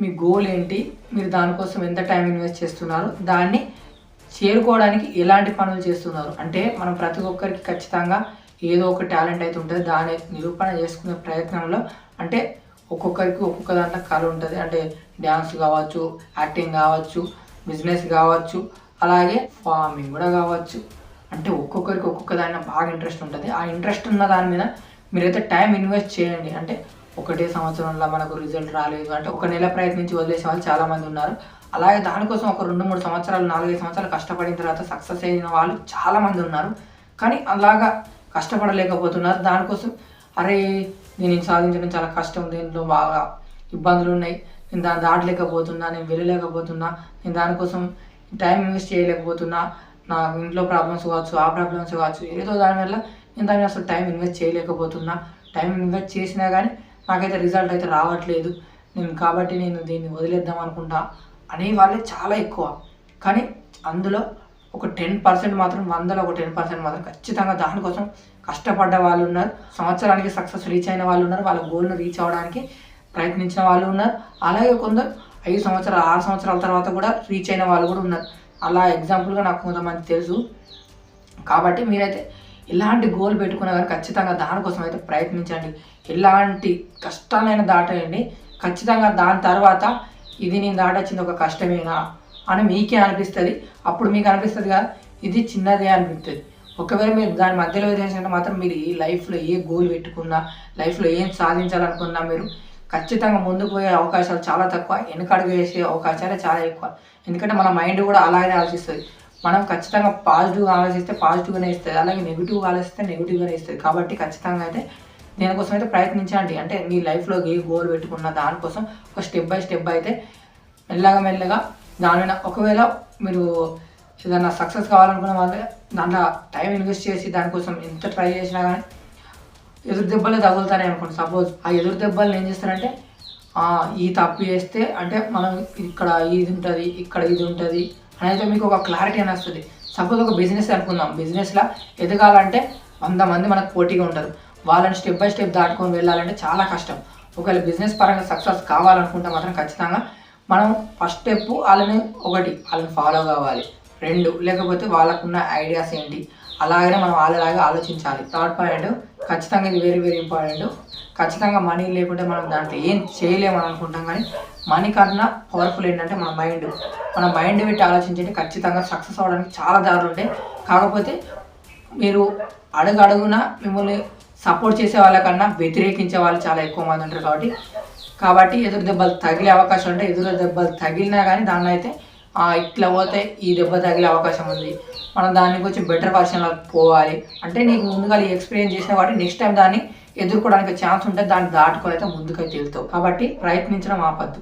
మీ goal ఏంటి? మీరు దానికోసం ఎంత టైం ఇన్వెస్ట్ చేస్తున్నారు? దాన్ని చేరుకోవడానికి ఎలాంటి పనులు చేస్తున్నారు? అంటే మనం ప్రతి ఒక్కరికి ఖచ్చితంగా ఏదో ఒక టాలెంట్ అయితే ఉంటుంది. దాని నిరూపణ చేసుకునే ప్రయత్నంలో అంటే ఒక్కొక్కరికి ఒక్కొక్క దాంట్లో కళ ఉంటుంది. అంటే డ్యాన్స్ కావచ్చు యాక్టింగ్ కావచ్చు బిజినెస్ కావచ్చు అలాగే ఫార్మింగ్ కూడా కావచ్చు. అంటే ఒక్కొక్కరికి ఒక్కొక్క దాని బాగా ఇంట్రెస్ట్ ఉంటుంది. ఆ ఇంట్రెస్ట్ ఉన్న దాని మీద మీరైతే టైం ఇన్వెస్ట్ చేయండి. అంటే ఒకటే సంవత్సరంలో మనకు రిజల్ట్ రాలేదు. అంటే ఒక నెల ప్రయత్నించి వదిలేసే వాళ్ళు చాలామంది ఉన్నారు. అలాగే దానికోసం ఒక రెండు మూడు సంవత్సరాలు నాలుగైదు సంవత్సరాలు కష్టపడిన తర్వాత సక్సెస్ అయిన వాళ్ళు చాలామంది ఉన్నారు. కానీ అలాగా కష్టపడలేకపోతున్నారు. దానికోసం అరే నేను సాధించడం చాలా కష్టం. దీంట్లో బాగా ఇబ్బందులు ఉన్నాయి. నేను దాన్ని దాటలేకపోతున్నా నేను వెళ్ళలేకపోతున్నా. నేను దానికోసం టైం ఇన్వెస్ట్ చేయలేకపోతున్నా. నా ఇంట్లో ప్రాబ్లమ్స్ కావచ్చు ఆ ప్రాబ్లమ్స్ కావచ్చు. ఏదో దానివల్ల నేను దాన్ని అసలు టైం ఇన్వెస్ట్ చేయలేకపోతున్నా. టైం ఇన్వెస్ట్ చేసినా కానీ నాకైతే రిజల్ట్ అయితే రావట్లేదు. నేను కాబట్టి నేను దీన్ని వదిలేద్దాం అనుకుంటా అనే వాళ్ళే చాలా ఎక్కువ. కానీ అందులో ఒక టెన్ పర్సెంట్ మాత్రం వందలో ఒక టెన్ పర్సెంట్ మాత్రం ఖచ్చితంగా దానికోసం కష్టపడ్డ వాళ్ళు ఉన్నారు. సంవత్సరానికి సక్సెస్ రీచ్ అయిన వాళ్ళు ఉన్నారు. వాళ్ళ గోల్ను రీచ్ అవ్వడానికి ప్రయత్నించిన వాళ్ళు ఉన్నారు. అలాగే కొందరు ఐదు సంవత్సరాలు ఆరు సంవత్సరాల తర్వాత కూడా రీచ్ అయిన వాళ్ళు కూడా ఉన్నారు. అలా ఎగ్జాంపుల్గా నాకు కొంతమంది తెలుసు. కాబట్టి మీరైతే ఎలాంటి గోల్ పెట్టుకున్నా కానీ ఖచ్చితంగా దానికోసం అయితే ప్రయత్నించండి. ఎలాంటి కష్టాలైనా దాటండి ఖచ్చితంగా దాని తర్వాత ఇది నేను దాటొచ్చింది ఒక కష్టమేనా అని మీకే అనిపిస్తుంది. అప్పుడు మీకు అనిపిస్తుంది కదా ఇది చిన్నదే అనిపిస్తుంది. ఒకవేళ మీరు దాని మధ్యలో చేసినట్టు మాత్రం మీరు ఈ లైఫ్లో ఏ గోల్ పెట్టుకున్నా లైఫ్లో ఏం సాధించాలనుకున్నా మీరు ఖచ్చితంగా ముందుకు పోయే అవకాశాలు చాలా తక్కువ. వెనకడుగు వేసే అవకాశాలే చాలా ఎక్కువ. ఎందుకంటే మన మైండ్ కూడా అలాగే ఆలోచిస్తుంది. మనం ఖచ్చితంగా పాజిటివ్గా ఆలోచిస్తే పాజిటివ్గానే ఇస్తుంది. అలాగే నెగిటివ్గా ఆలోచిస్తే నెగిటివ్గానే ఇస్తుంది. కాబట్టి ఖచ్చితంగా అయితే దేనికోసం అయితే ప్రయత్నించండి. అంటే మీ లైఫ్లో ఏ గోల్ పెట్టుకున్న దానికోసం ఒక స్టెప్ బై స్టెప్ అయితే మెల్లగా మెల్లగా దానిపైన ఒకవేళ మీరు ఏదైనా సక్సెస్ కావాలనుకున్న వాళ్ళే దాంట్లో టైం ఇన్వెస్ట్ చేసి దానికోసం ఎంత ట్రై చేసినా కానీ ఎదురు దెబ్బలే తగులుతానే అనుకోండి. సపోజ్ ఆ ఎదురు దెబ్బలు ఏం చేస్తారంటే ఈ తప్పు చేస్తే అంటే మనం ఇక్కడ ఇది ఉంటుంది ఇక్కడ ఇది ఉంటుంది అనేది మీకు ఒక క్లారిటీ అని వస్తుంది. సపోజ్ ఒక బిజినెస్ అనుకుందాం. బిజినెస్లో ఎదగాలంటే వంద మంది మనకు పోటీగా ఉంటారు వాళ్ళని స్టెప్ బై స్టెప్ దాటుకొని వెళ్ళాలంటే చాలా కష్టం. ఒకవేళ బిజినెస్ పరంగా సక్సెస్ కావాలనుకుంటే మాత్రం ఖచ్చితంగా మనం ఫస్ట్ స్టెప్ వాళ్ళని ఒకటి వాళ్ళని ఫాలో కావాలి. రెండు లేకపోతే వాళ్ళకున్న ఐడియాస్ ఏంటి? అలాగనే మనం వాళ్ళలాగా ఆలోచించాలి. థర్డ్ పాయింట్ ఖచ్చితంగా ఇది వెరీ వెరీ ఇంపార్టెంట్ ఖచ్చితంగా మనీ లేకుంటే మనం దాంట్లో ఏం చేయలేమని అనుకుంటాం కానీ మనీ కన్నా పవర్ఫుల్ ఏంటంటే మన మైండ్ మన మైండ్ పెట్టి ఆలోచించండి ఖచ్చితంగా సక్సెస్ అవ్వడానికి చాలా దారులు ఉంటాయి. కాకపోతే మీరు అడుగు అడుగున మిమ్మల్ని సపోర్ట్ చేసే వాళ్ళకన్నా వ్యతిరేకించే వాళ్ళు చాలా ఎక్కువ మంది ఉంటారు కాబట్టి కాబట్టి ఎదురు దెబ్బలు తగిలే అవకాశం ఉంటే ఎదురు దెబ్బలు తగిలినా కానీ దాన్ని అయితే ఇట్లా పోతే ఈ దెబ్బ తగిలే అవకాశం ఉంది. మనం దాన్ని కొంచెం బెటర్ వర్షన్లో పోవాలి. అంటే నీకు ముందుగా ఎక్స్పీరియన్స్ చేసిన వాటి నెక్స్ట్ టైం దాన్ని ఎదుర్కోవడానికి ఛాన్స్ ఉంటే దాన్ని దాటుకొని అయితే ముందుకైతే వెళ్తావు. కాబట్టి ప్రయత్నించడం ఆపద్దు.